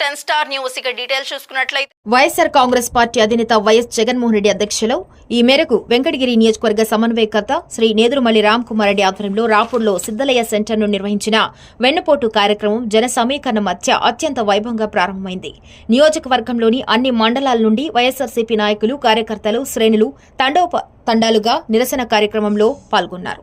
Ten star news. ఇక details చూసుకున్నట్లయితే YSR Congress party అధినేత వైఎస్ జగన్మోహన్ రెడ్డి అధ్యక్షలో ఈ మేరకు వెంకటగిరి నియోజకవర్గ సమన్వయకర్త శ్రీ నేదురుమల్లి రామ్ కుమార్ రెడ్డి ఆధ్వర్యంలో రాపూర్లో సిద్దలయ్య సెంటర్ను నిర్వహించిన వెన్నుపోటు కార్యక్రమం జన సమీకరణ మధ్య అత్యంత వైభవంగా ప్రారంభమైంది. నియోజకవర్గంలోని అన్ని మండలాల నుండి వైఎస్ఆర్సీపీ నాయకులు కార్యకర్తలు శ్రేణులు తండోప తండాలుగా నిరసన కార్యక్రమంలో పాల్గొన్నారు.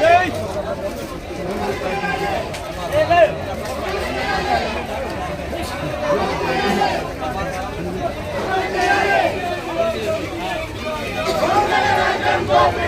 గారి నాయకత్వం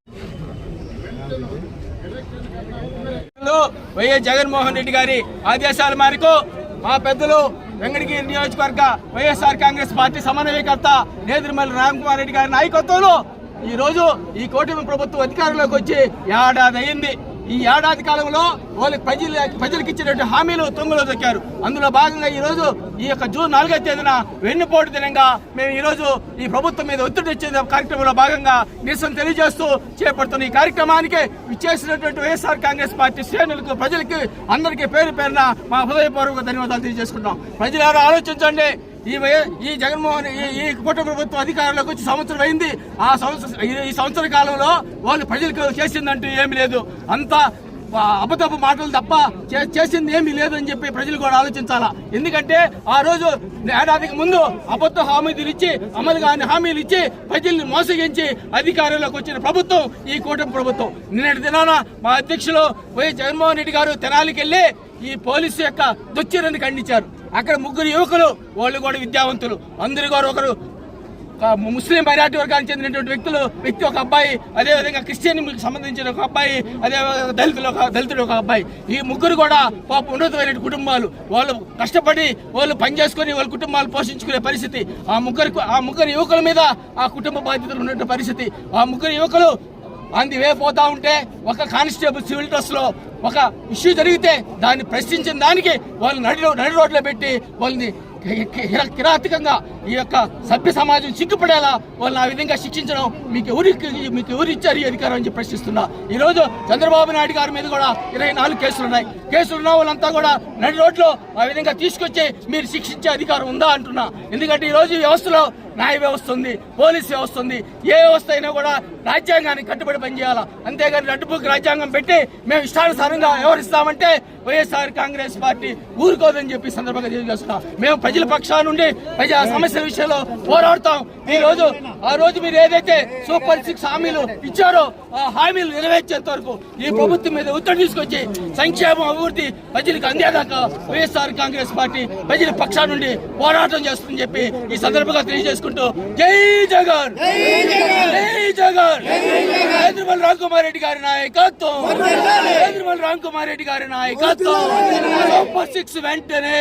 వైఎస్ జగన్మోహన్ రెడ్డి గారి ఆదేశాల మేరకు మా పెద్దలు వెంకటగిరి నియోజకవర్గ వైఎస్ఆర్ కాంగ్రెస్ పార్టీ సమన్వయకర్త నేదురుమల్లి రామకుమార్ రెడ్డి గారి నాయకత్వంలో ఈ రోజు ఈ కూటమి ప్రభుత్వం అధికారంలోకి వచ్చి ఏడాది అయింది ఈ ఏడాది కాలంలో వాళ్ళకి ప్రజలు ప్రజలకు ఇచ్చినటువంటి హామీలు తొంగులో దొక్కారు. అందులో భాగంగా ఈరోజు ఈ యొక్క జూన్ నాలుగో తేదీన వెన్నుపోటు దినంగా మేము ఈ రోజు ఈ ప్రభుత్వం మీద ఒత్తిడి ఇచ్చే కార్యక్రమంలో భాగంగా నిరసన తెలియజేస్తూ చేపడుతున్న ఈ కార్యక్రమానికి ఇచ్చేసినటువంటి వైఎస్ఆర్ కాంగ్రెస్ పార్టీ శ్రేణులకు ప్రజలకి అందరికీ పేరు పేరున మా హృదయపూర్వక ధన్యవాదాలు తెలియజేసుకుంటాం ప్రజలు ఆలోచించండి. ఈ ఈ జగన్మోహన్ ఈ ఈ కూటమి ప్రభుత్వం అధికారంలోకి వచ్చి సంవత్సరం అయింది. ఆ సంవత్సరం ఈ- సంవత్సర కాలంలో వాళ్ళు ప్రజలకు చేసిందంటూ ఏమీ లేదు. అంతా అబద్ధపు మాటలు తప్ప చే- చేసింది ఏమీ లేదని చెప్పి ప్రజలు కూడా ఆలోచించాలా? ఎందుకంటే ఆ రోజు ఏడాదికి ముందు అబద్ధ హామీలు ఇచ్చి అమలు కాని హామీలు ఇచ్చి ప్రజల్ని మోసగించి అధికారంలోకి వచ్చిన ప్రభుత్వం ఈ కూటమి ప్రభుత్వం. నిన్నటి దినాన మా అధ్యక్షులు వైఎస్ జగన్మోహన్ రెడ్డి గారు తెనాలికి వెళ్ళి ఈ పోలీసు యొక్క దుశ్చర్యని ఖండించారు. అక్కడ ముగ్గురు యువకులు వాళ్ళు కూడా విద్యావంతులు. అందరు కూడా ఒకరు. ముస్లిం మైనార్టీ వర్గానికి చెందినటువంటి వ్యక్తులు వ్యక్తి ఒక అబ్బాయి అదేవిధంగా క్రిస్టియన్ సంబంధించిన ఒక అబ్బాయి అదేవిధంగా దళితులు ఒక దళితుడు ఒక అబ్బాయి. ఈ ముగ్గురు కూడా పాప ఉన్నతమైన కుటుంబాలు. వాళ్ళు కష్టపడి వాళ్ళు పనిచేసుకొని వాళ్ళ కుటుంబాలు పోషించుకునే పరిస్థితి. ఆ ముగ్గురు ఆ ముగ్గురు యువకుల మీద ఆ కుటుంబ బాధ్యతలు ఉన్నటువంటి పరిస్థితి. ఆ ముగ్గురు యువకులు అంది వే పోతా ఉంటే ఒక కానిస్టేబుల్ సివిల్ డ్రెస్లో ఒక ఇష్యూ జరిగితే దాన్ని ప్రశ్నించిన దానికి వాళ్ళు నడి నడి రోడ్లో పెట్టి వాళ్ళని కిరాతకంగా ఈ యొక్క సభ్య సమాజం సిగ్గుపడేలా వాళ్ళని ఆ విధంగా శిక్షించడం మీకు ఎవరికి మీకు ఎవరు ఇచ్చారు ఈ అధికారం అని ప్రశ్నిస్తున్నా. ఈ రోజు చంద్రబాబు నాయుడు గారి మీద కూడా ఇరవై నాలుగు కేసులు ఉన్నాయి. కేసులు ఉన్న వాళ్ళంతా కూడా నడి రోడ్లో ఆ విధంగా తీసుకొచ్చి మీరు శిక్షించే అధికారం ఉందా అంటున్నా. ఎందుకంటే ఈ రోజు ఈ వ్యవస్థలో న్యాయ వ్యవస్థ ఉంది పోలీస్ వ్యవస్థ ఉంది ఏ వ్యవస్థ అయినా కూడా రాజ్యాంగానికి కట్టుబడి పనిచేయాలా? అంతేగాని రెడ్బుక్ రాజ్యాంగం పెట్టి మేము ఇష్టానుసారంగా వ్యవహరిస్తామంటే వైఎస్ఆర్ కాంగ్రెస్ పార్టీ ఊరుకోదని చెప్పి సందర్భంగా తెలియజేస్తున్నాం. మేము ప్రజల పక్షా నుండి ప్రజా సమస్యల విషయంలో పోరాడుతాం. ఈ రోజు ఆ రోజు మీరు ఏదైతే సూపర్ సిక్స్ హామీలు ఇచ్చారో ఆ హామీలు నెరవేర్చేంత వరకు ఈ ప్రభుత్వం మీద ఒత్తిడి తీసుకొచ్చి సంక్షేమం అభివృద్ధి ప్రజలకు అందేదాకా వైఎస్ఆర్ కాంగ్రెస్ పార్టీ ప్రజల పక్షా నుండి పోరాటం చేస్తుందని చెప్పి ఈ సందర్భంగా తెలియజేసుకుంటూ జై జగన్! జై జగన్! కేంద్రమల్ రామ్ కుమార్ రెడ్డి గారి నాయకత్వం! కేంద్రమల్ రామ్ కుమార్ రెడ్డి గారి నాయకత్వం! సూపర్ సిక్స్ వెంటనే!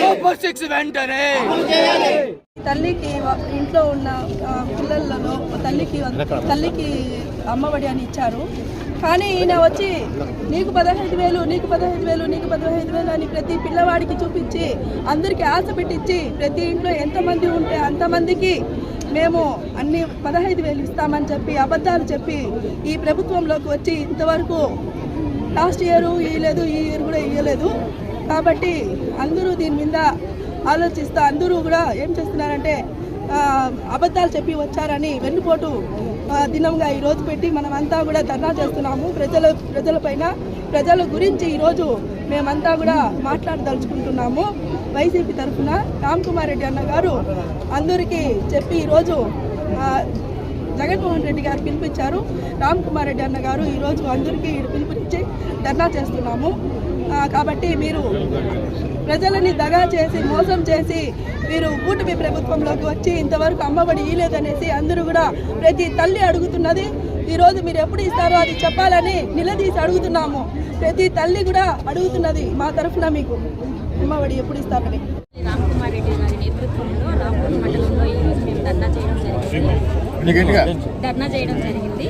సూపర్ సిక్స్ వెంటనే! తల్లికి ఇంట్లో ఉన్న పిల్లలలో తల్లికి తల్లికి అమ్మఒడి అని ఇచ్చారు. కానీ ఈయన వచ్చి నీకు పదహైదు వేలు నీకు పదహైదు వేలు నీకు పదహైదు వేలు అని ప్రతి పిల్లవాడికి చూపించి అందరికీ ఆశ పెట్టించి ప్రతి ఇంట్లో ఎంతమంది ఉంటే అంతమందికి మేము అన్ని పదహైదు వేలు ఇస్తామని చెప్పి అబద్ధాలు చెప్పి ఈ ప్రభుత్వంలోకి వచ్చి ఇంతవరకు లాస్ట్ ఇయర్ ఇవ్వలేదు ఈ ఇయర్ కూడా ఇవ్వలేదు కాబట్టి అందరూ దీని మీద ఆలోచిస్తా. అందరూ కూడా ఏం చేస్తున్నారంటే అబద్ధాలు చెప్పి వచ్చారని వెన్నుపోటు దినంగా ఈరోజు పెట్టి మనమంతా కూడా ధర్నా చేస్తున్నాము. ప్రజల ప్రజలపైన ప్రజల గురించి ఈరోజు మేమంతా కూడా మాట్లాడదలుచుకుంటున్నాము. వైసీపీ తరఫున రామ్ కుమార్ రెడ్డి అన్న గారు అందరికీ చెప్పి ఈరోజు జగన్మోహన్ రెడ్డి గారు పిలిపించారు. రామ్ కుమార్ రెడ్డి అన్న గారు ఈరోజు అందరికీ పిలుపునిచ్చి ధర్నా చేస్తున్నాము. కాబట్టి మీరు ప్రజలని దగా చేసి మోసం చేసి మీరు కూటమి ప్రభుత్వంలోకి వచ్చి ఇంతవరకు అమ్మఒడి ఇయ్యలేదనేసి అందరూ కూడా ప్రతి తల్లి అడుగుతున్నది. ఈరోజు మీరు ఎప్పుడు ఇస్తారో అది చెప్పాలని నిలదీసి అడుగుతున్నాము. ప్రతి తల్లి కూడా అడుగుతున్నది మా తరఫున మీకు. అమ్మఒడి ఎప్పుడు ఇస్తారని. రామ్కుమార్ రెడ్డి గారి నేతృత్వంలో రాపూర్ మండలంలో ఈరోజు మేము ధర్నా చేయడం జరిగింది. ధర్నా చేయడం జరిగింది.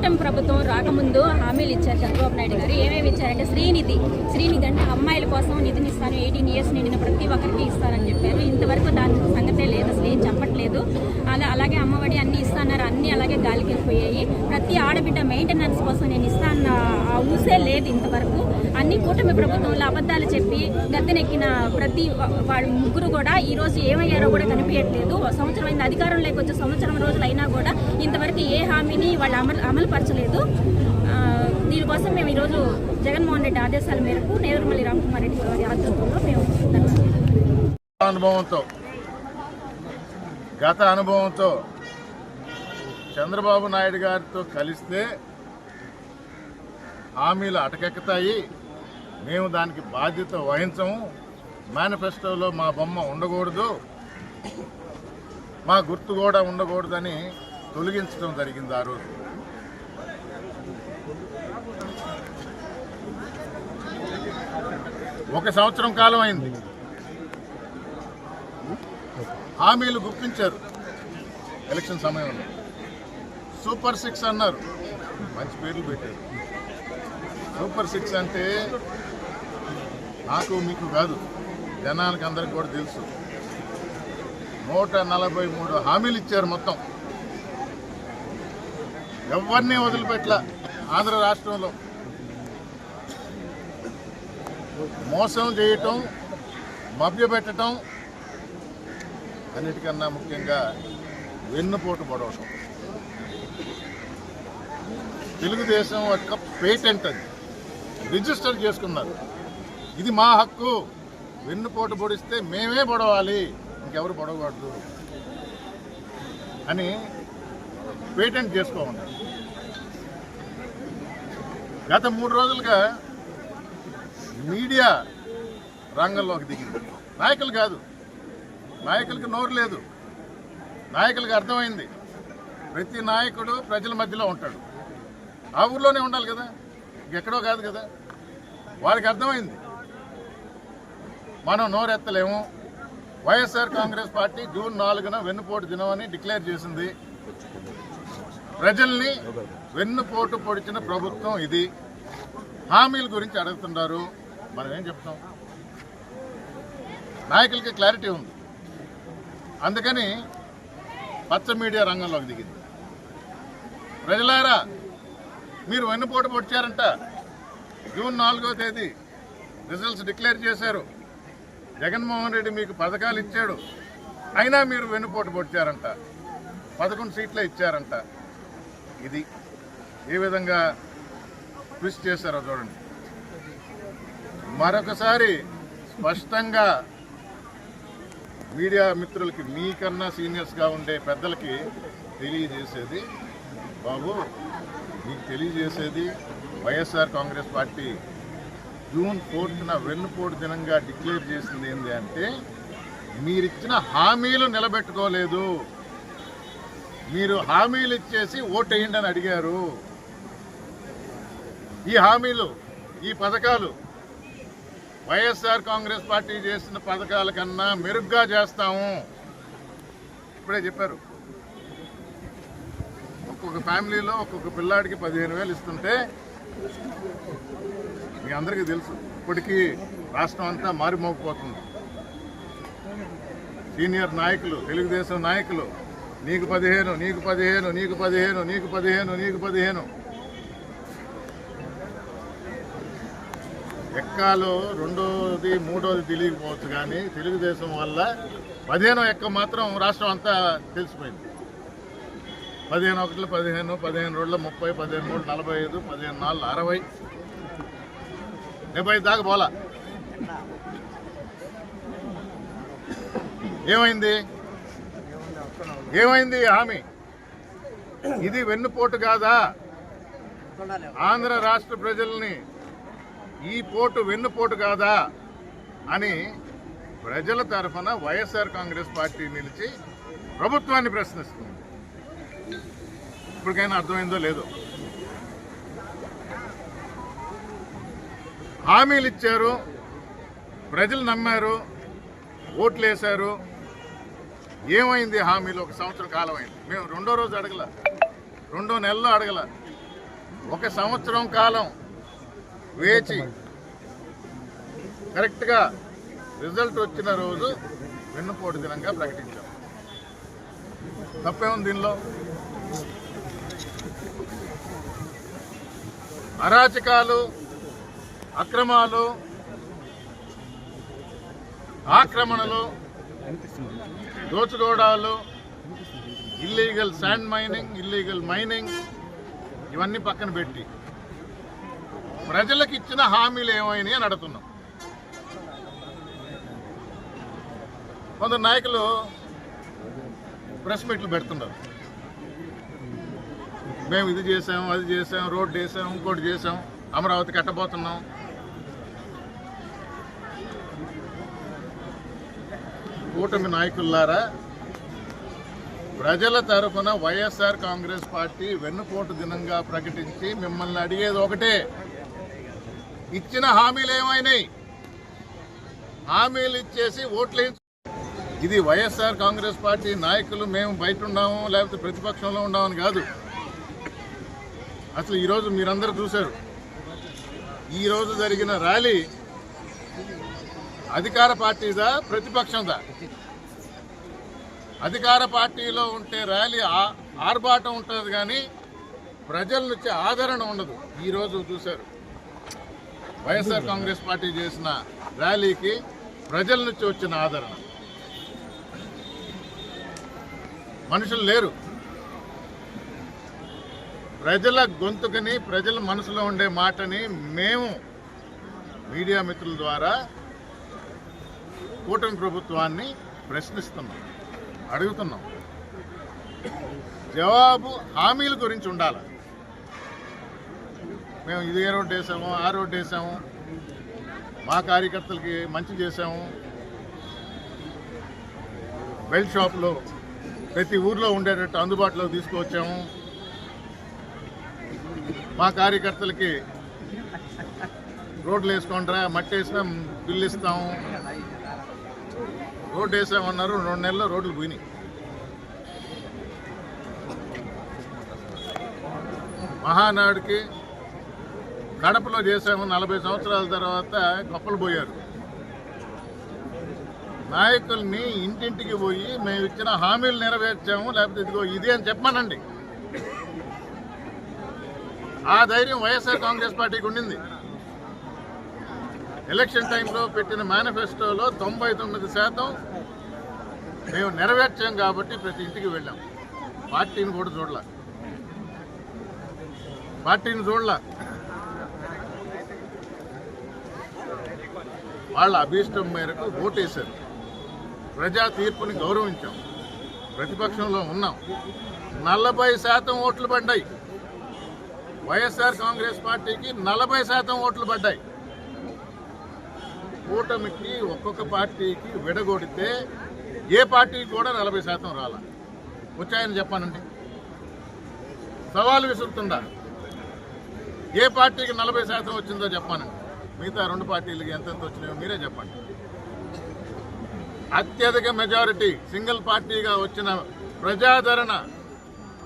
కూటమి ప్రభుత్వం రాకముందు హామీలు ఇచ్చారు చంద్రబాబు నాయుడు గారు. ఏమేమి ఇచ్చారంటే శ్రీనిధి శ్రీనిధి అంటే అమ్మాయిల కోసం నిధిని ఇస్తాను ఎయిటీన్ ఇయర్స్ నిండిన ప్రతి ఒక్కరికి ఇస్తానని చెప్పారు. ఇంతవరకు దాని సంగతే లేదు అసలు ఏం చెప్పట్లేదు. అలా అలాగే అమ్మఒడి అన్ని ఇస్తాన్నారు అన్ని అలాగే గాలికి వెళ్ళిపోయాయి ప్రతి ఆడబిడ్డ మెయింటెనెన్స్ కోసం నేను ఇస్తాను ఆ ఊసే లేదు ఇంతవరకు. అన్ని కూటమి ప్రభుత్వంలో అబద్ధాలు చెప్పి గద్దెనెక్కిన ప్రతి వా- వాళ్ళ ముగ్గురు కూడా ఈ రోజు ఏమయ్యారో కూడా కనిపించట్లేదు. సంవత్సరం అయింది. అధికారంలోకి వచ్చే సంవత్సరం రోజులు అయినా కూడా ఇంతవరకు ఏ హామీని వాళ్ళు అమలు అమలుపరచలేదు. దీనికోసం మేము ఈరోజు జగన్మోహన్ రెడ్డి ఆదేశాల మేరకు నేదురుమల్లి రామకుమార్ రెడ్డి గారి ఆధ్వర్యంలో మేము అనుభవంతో గత అనుభవంతో చంద్రబాబు నాయుడు గారితో కలిస్తే హామీలు అటకెక్కుతాయి. మేము దానికి బాధ్యత వహించము. మేనిఫెస్టోలో మా బొమ్మ ఉండకూడదు. మా గుర్తు కూడా ఉండకూడదని తొలగించడం జరిగింది ఆ రోజు. ఒక సంవత్సరం కాలం అయింది. హామీలు గుప్పించారు. ఎలక్షన్ సమయంలో. సూపర్ సిక్స్ అన్నారు. మంచి పేర్లు పెట్టారు. సూపర్ సిక్స్ అంటే నాకు మీకు కాదు. జనానికి అందరికి కూడా తెలుసు. నూట నలభై మూడు హామీలు ఇచ్చారు మొత్తం. ఎవరిని వదిలిపెట్ల ఆంధ్ర రాష్ట్రంలో? మోసం చేయటం మభ్యపెట్టడం అన్నిటికన్నా ముఖ్యంగా వెన్నుపోటు పొడవటం. తెలుగుదేశం యొక్క పేటెంట్ అది. రిజిస్టర్ చేసుకున్నారు. ఇది మా హక్కు. వెన్నుపోటు పొడిస్తే మేమే పొడవాలి. ఇంకెవరు పొడవకూడదు అని పేటెంట్ చేసుకోమన్నారు గత మూడు రోజులుగా మీడియా రంగంలోకి దిగింది. నాయకులు కాదు. నాయకులకి నోరు లేదు. నాయకులకు అర్థమైంది. ప్రతి నాయకుడు ప్రజల మధ్యలో ఉంటాడు. ఆ ఊర్లోనే ఉండాలి కదా. ఇంకెక్కడో కాదు కదా. వారికి అర్థమైంది. మనం నోరెత్తలేము. వైఎస్ఆర్ కాంగ్రెస్ పార్టీ జూన్ నాలుగున వెన్నుపోటు దినం అని డిక్లేర్ చేసింది. ప్రజల్ని వెన్నుపోటు పొడిచిన ప్రభుత్వం ఇది. హామీల గురించి అడుగుతున్నారు మనం ఏం చెప్తాం? నాయకులకి క్లారిటీ ఉంది. అందుకని పచ్చ మీడియా రంగంలోకి దిగింది. ప్రజలారా మీరు వెన్నుపోటు పొడిచారంట. జూన్ నాలుగో తేదీ రిజల్ట్స్ డిక్లేర్ చేశారు. జగన్మోహన్ రెడ్డి మీకు పథకాలు ఇచ్చాడు. అయినా మీరు వెన్నుపోటు పొడిచారంట. పదకొండు సీట్లే ఇచ్చారంట. ఇది ఏ విధంగా ట్విస్ట్ చేశారో చూడండి. మరొకసారి స్పష్టంగా మీడియా మిత్రులకి మీకన్నా సీనియర్స్గా ఉండే పెద్దలకి తెలియజేసేది బాబు మీకు తెలియజేసేది వైఎస్ఆర్ కాంగ్రెస్ పార్టీ జూన్ ఫోర్త్న వెన్నుపోటు దినంగా డిక్లేర్ చేసింది ఏంటి అంటే మీరిచ్చిన హామీలు నిలబెట్టుకోలేదు. మీరు హామీలు ఇచ్చేసి ఓటేయండి అని అడిగారు. ఈ హామీలు ఈ పథకాలు వైఎస్ఆర్ కాంగ్రెస్ పార్టీ చేసిన పథకాల కన్నా మెరుగ్గా చేస్తాము. ఇప్పుడే చెప్పారు. ఒక్కొక్క ఫ్యామిలీలో ఒక్కొక్క పిల్లాడికి పదిహేను వేలు ఇస్తుంటే మీ అందరికీ తెలుసు ఇప్పటికీ రాష్ట్రం అంతా మారిమోగిపోతుంది. సీనియర్ నాయకులు తెలుగుదేశం నాయకులు నీకు పదిహేను నీకు పదిహేను నీకు పదిహేను నీకు పదిహేను నీకు పదిహేను. ఎక్కాలో రెండోది మూడోది తెలియకపోవచ్చు కానీ తెలుగుదేశం వల్ల పదిహేను ఎక్క మాత్రం రాష్ట్రం అంతా తెలిసిపోయింది. పదిహేను ఒకటిలో పదిహేను పదిహేను రోజుల ముప్పై పదిహేను మూడు నలభై ఐదు పదిహేను నాలుగు అరవై. డెబ్బై ఐదు దాకా పోలా ఏమైంది? ఏమైంది హామీ? ఇది వెన్నుపోటు కాదా? ఆంధ్ర రాష్ట్ర ప్రజల్ని ఈ పోటు వెన్నుపోటు కాదా? అని ప్రజల తరఫున వైఎస్ఆర్ కాంగ్రెస్ పార్టీ నిలిచి ప్రభుత్వాన్ని ప్రశ్నిస్తుంది. ఇప్పటికైనా అర్థమైందో లేదో? హామీలు ఇచ్చారు. ప్రజలు నమ్మారు. ఓట్లు వేశారు. ఏమైంది హామీలు? ఒక సంవత్సరం కాలం అయింది. మేము రెండో రోజు అడగల. రెండో నెలలో అడగల. ఒక సంవత్సరం కాలం వేచి కరెక్ట్గా రిజల్ట్ వచ్చిన రోజు వెన్నుపోటు దినంగా ప్రకటించాం. తప్పేముంది దీనిలో? అరాచకాలు అక్రమాలు ఆక్రమణలు దోచుకోవడాలు illegal sand mining illegal mining ఇవన్నీ పక్కన పెట్టి ప్రజలకు ఇచ్చిన హామీలు ఏమైనాయి అని అడుగుతున్నాం. కొందరు నాయకులు ప్రెస్ మీట్లు పెడుతున్నారు. మేము ఇది చేసాం అది చేసాం రోడ్డు వేసాం ఇంకోటి చేసాం అమరావతి కట్టబోతున్నాం. కూటమి నాయకులారా ప్రజల తరఫున వైఎస్ఆర్ కాంగ్రెస్ పార్టీ వెన్నుపోటు దినంగా ప్రకటించి మిమ్మల్ని అడిగేది ఒకటే. ఇచ్చిన హామీలు ఏమైనాయి? హామీలు ఇచ్చేసి ఓట్లు ఇది వైఎస్ఆర్ కాంగ్రెస్ పార్టీ నాయకులు మేము బయట ఉన్నాము లేకపోతే ప్రతిపక్షంలో ఉన్నామని కాదు. అసలు ఈరోజు మీరందరూ చూశారు. ఈరోజు జరిగిన ర్యాలీ అధికార పార్టీదా? ప్రతిపక్షందా? అధికార పార్టీలో ఉంటే ర్యాలీ ఆర్భాటం ఉంటుంది కానీ ప్రజల నుంచి ఆదరణ ఉండదు. ఈరోజు చూశారు. వైఎస్ఆర్ కాంగ్రెస్ పార్టీ చేసిన ర్యాలీకి ప్రజల నుంచి వచ్చిన ఆదరణ. మనుషులు లేరు. ప్రజల గొంతుకని ప్రజల మనసులో ఉండే మాటని మేము మీడియా మిత్రుల ద్వారా కూటమి ప్రభుత్వాన్ని ప్రశ్నిస్తున్నాం అడుగుతున్నాం. జవాబు హామీల గురించి ఉండాలి? మేము ఇది ఏ రోడ్డు వేసాము ఆ రోడ్డు వేసాము మా కార్యకర్తలకి మంచి చేసాము. బెల్ట్ షాప్లో ప్రతి ఊర్లో ఉండేటట్టు అందుబాటులో తీసుకువచ్చాము. మా కార్యకర్తలకి రోడ్లు వేసుకోండిరా మట్టి వేసినా బిల్లు ఇస్తాము రోడ్డు వేసామన్నారు రెండు నెలల్లో రోడ్లు పోయినాయి. మహానాడుకి కడపలో చేసాము నలభై సంవత్సరాల తర్వాత గొప్పలు పోయారు. నాయకుల్ని ఇంటింటికి పోయి మేము ఇచ్చిన హామీలు నెరవేర్చాము లేకపోతే ఇదిగో ఇది అని చెప్పమనండి. ఆ ధైర్యం వైఎస్ఆర్ కాంగ్రెస్ పార్టీకి ఉండింది. ఎలక్షన్ టైంలో పెట్టిన మేనిఫెస్టోలో తొంభై తొమ్మిది శాతం మేము నెరవేర్చాం కాబట్టి ప్రతి ఇంటికి వెళ్ళాం. పార్టీని కూడా చూడలే. పార్టీని చూడలే. వాళ్ళ అభీష్టం మేరకు ఓటేశారు. ప్రజా తీర్పుని గౌరవించాం. ప్రతిపక్షంలో ఉన్నాం. నలభై శాతం ఓట్లు పడ్డాయి. వైఎస్ఆర్ కాంగ్రెస్ పార్టీకి నలభై శాతం ఓట్లు పడ్డాయి. కూటమికి ఒక్కొక్క పార్టీకి విడగొడితే ఏ పార్టీకి కూడా నలభై శాతం రాల. వచ్చాయని చెప్పానండి. సవాలు విసురుతుందా? ఏ పార్టీకి నలభై శాతం వచ్చిందో చెప్పానండి. మిగతా రెండు పార్టీలకి ఎంతెంత వచ్చినాయో మీరే చెప్పండి. అత్యధిక మెజారిటీ సింగిల్ పార్టీగా వచ్చిన ప్రజాదరణ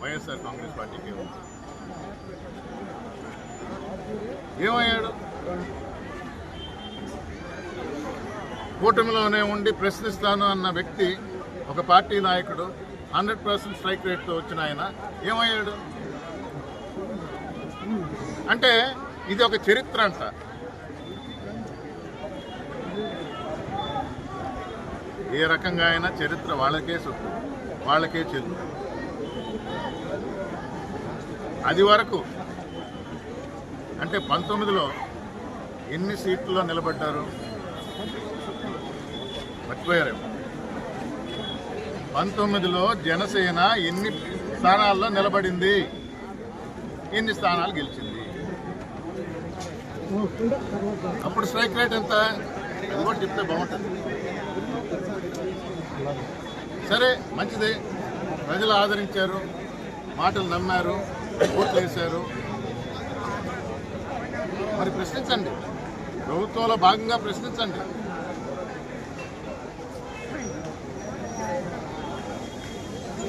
వైఎస్ఆర్ కాంగ్రెస్ పార్టీకి ఉంది. ఏమయ్యాడు? కూటమిలోనే ఉండి ప్రశ్నిస్తాను అన్న వ్యక్తి ఒక పార్టీ నాయకుడు హండ్రెడ్ పర్సెంట్ స్ట్రైక్ రేట్తో వచ్చిన ఆయన. ఏమయ్యాడు? అంటే ఇది ఒక చరిత్ర అంట. ఏ రకంగా అయినా చరిత్ర వాళ్ళకే సొత్తు వాళ్ళకే చెల్లు. అది వరకు అంటే పంతొమ్మిదిలో ఎన్ని సీట్లలో నిలబడ్డారు? మర్చిపోయారేమో. పంతొమ్మిదిలో జనసేన ఎన్ని స్థానాల్లో నిలబడింది? ఎన్ని స్థానాలు గెలిచింది? అప్పుడు స్ట్రైక్ రేట్ ఎంత? అది కూడా చెప్తే బాగుంటుంది. సరే మంచిదే. ప్రజలు ఆదరించారు మాటలు నమ్మారు ఓట్లు వేశారు. మరి ప్రశ్నించండి. ప్రభుత్వంలో భాగంగా ప్రశ్నించండి.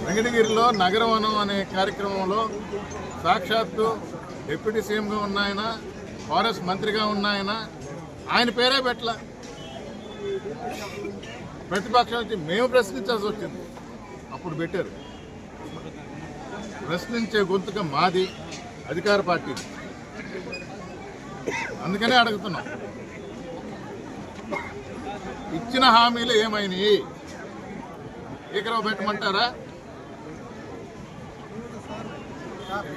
వెంకటగిరిలో నగరవనం అనే కార్యక్రమంలో సాక్షాత్తు డిప్యూటీ సీఎంగా ఉన్న ఆయన ఫారెస్ట్ మంత్రిగా ఉన్న ఆయన ఆయన పేరే పెట్టల. ప్రతిపక్షం వచ్చి మేము ప్రశ్నించాల్సి వచ్చింది. అప్పుడు పెట్టారు. ప్రశ్నించే గొంతుక మాది అధికార పార్టీ అందుకనే అడుగుతున్నాం. ఇచ్చిన హామీలు ఏమైనాయి? ఇక్కడ పెట్టమంటారా?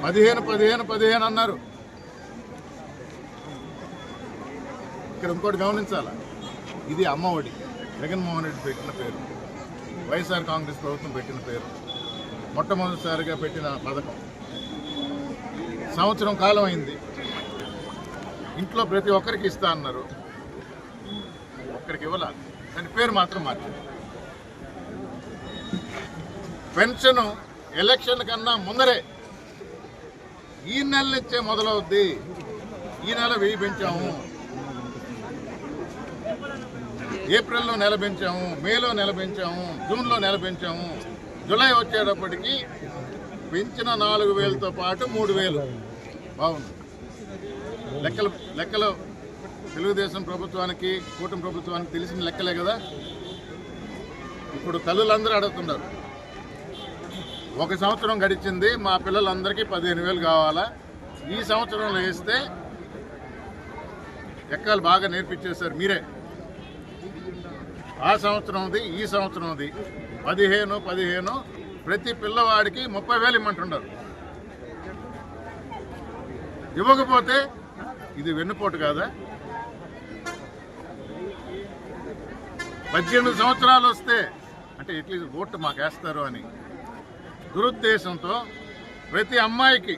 పదిహేను పదిహేను పదిహేను అన్నారు. ఇక్కడ ఇంకోటి గమనించాలా? ఇది అమ్మఒడి. జగన్మోహన్ రెడ్డి పెట్టిన పేరు. వైఎస్ఆర్ కాంగ్రెస్ ప్రభుత్వం పెట్టిన పేరు. మొట్టమొదటిసారిగా పెట్టిన పథకం. సంవత్సరం కాలం అయింది. ఇంట్లో ప్రతి ఒక్కరికి ఇస్తా అన్నారు. ఒక్కరికి ఇవ్వాల. దాని పేరు మాత్రం మార్చింది పెన్షన్ ఎలక్షన్ కన్నా ముందరే ఈ నెల నుంచే మొదలవుద్ది. ఈ నెల వెయ్యి పెంచాము. ఏప్రిల్లో నెల పెంచాము మేలో నెల పెంచాము జూన్లో నెల పెంచాము. జూలై వచ్చేటప్పటికి పెంచిన నాలుగు వేలతో పాటు మూడు వేలు. బాగుంది. లెక్కలు లెక్కలు తెలుగుదేశం ప్రభుత్వానికి కూటమి ప్రభుత్వానికి తెలిసిన లెక్కలే కదా. ఇప్పుడు తల్లులందరూ అడుగుతున్నారు. ఒక సంవత్సరం గడిచింది మా పిల్లలందరికీ పదిహేను వేలు కావాలా? ఈ సంవత్సరంలో వేస్తే ఎక్కలు బాగా నేర్పించేశారు మీరే. ఆ సంవత్సరంది ఈ సంవత్సరంది పదిహేను పదిహేను ప్రతి పిల్లవాడికి ముప్పై వేలు ఇమ్మంటున్నారు ఇవ్వకపోతే ఇది వెన్నుపోటు కాదా? పద్దెనిమిది సంవత్సరాలు వస్తే అంటే ఎట్లీస్ట్ ఓటు మాకు వేస్తారు అని దురుద్దేశంతో ప్రతి అమ్మాయికి